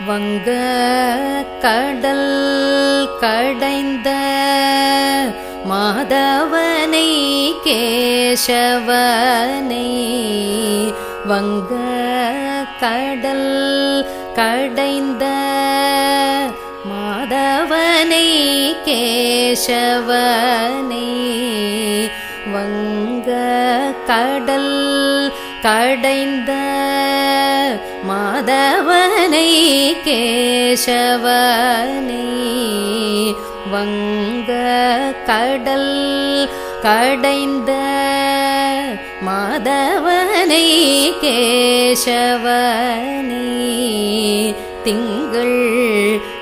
வங்க கடல் கடைந்த மாதவனை கேசவனை. வங்க கடல் கடைந்த மாதவனை கேசவனை. வங்க கடல் கடைந்த மாதவனை கேசவனை வங்க கடல் கடைந்த மாதவனை கேசவனை திங்கள்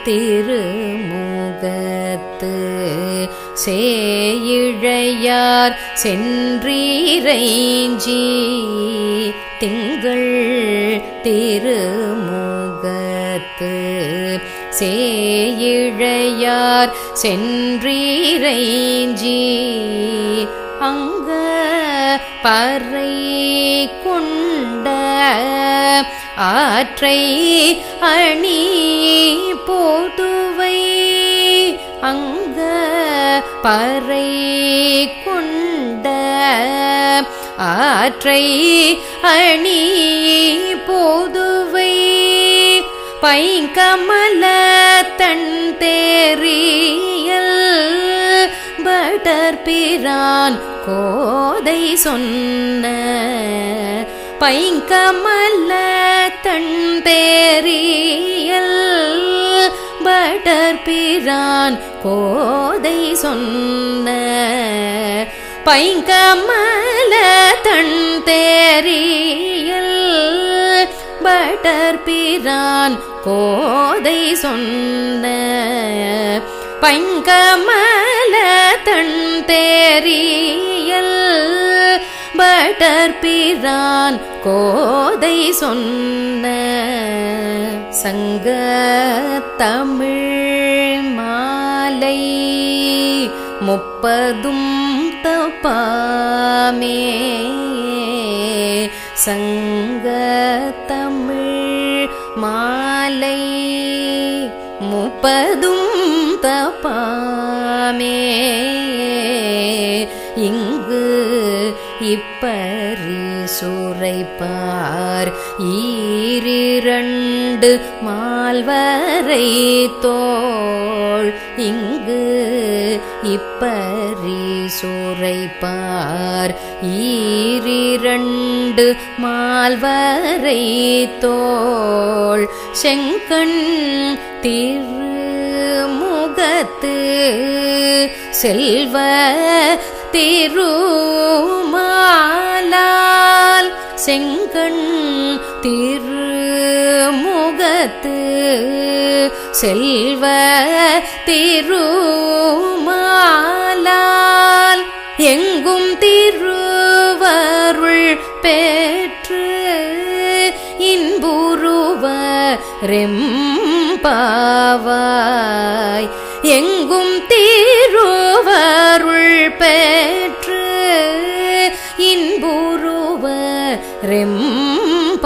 திருமுகத்து சேயிழையார் சென்றீரைஞ்சி திங்கள் திருமுகத்து சேயிழையார் சென்றீரைஞ்சி. அங்க பறை கொண்ட ஆற்றை அணி போதுவை. அங்க பறை கொண்ட ஆற்றை அணி போதுவை. பைங்கமல தன் தேரியல் படர்பிரான் கோதை சொன்ன. பைங்கமல்ல தன் தேரியல் படர்பிரான் கோதை சொன்ன. பைங்கமல தன் தேரியல் படர்பிரான் கோதை சொன்ன பங்கமல தன் தேரியல் பட்டர்பிரான் கோதை சொன்ன சங்க தமிழ் மாலை முப்பதும் தப்பாமே சங்க தமிழ் மாலை முப்பதும் தப்பாமே. இங்கு இப்பறி சுரைப்பார் ஈரிரண்டு மால்வரை தோள். இங்கு இப்பரி சுரைப்பார் ஈரிரண்டு மால்வரை தோள். செங்கண் திருமுகத்து செல்வ திருமாலால். செங்கண் திரு முகத்து செல்வ திருமாலால் எங்கும் திருவருள் பெற்று இன்புருவ ரெம்பாவாய் எங்கும் திருவருள் பெற்று இன்புருவ ரெம்பாவாய்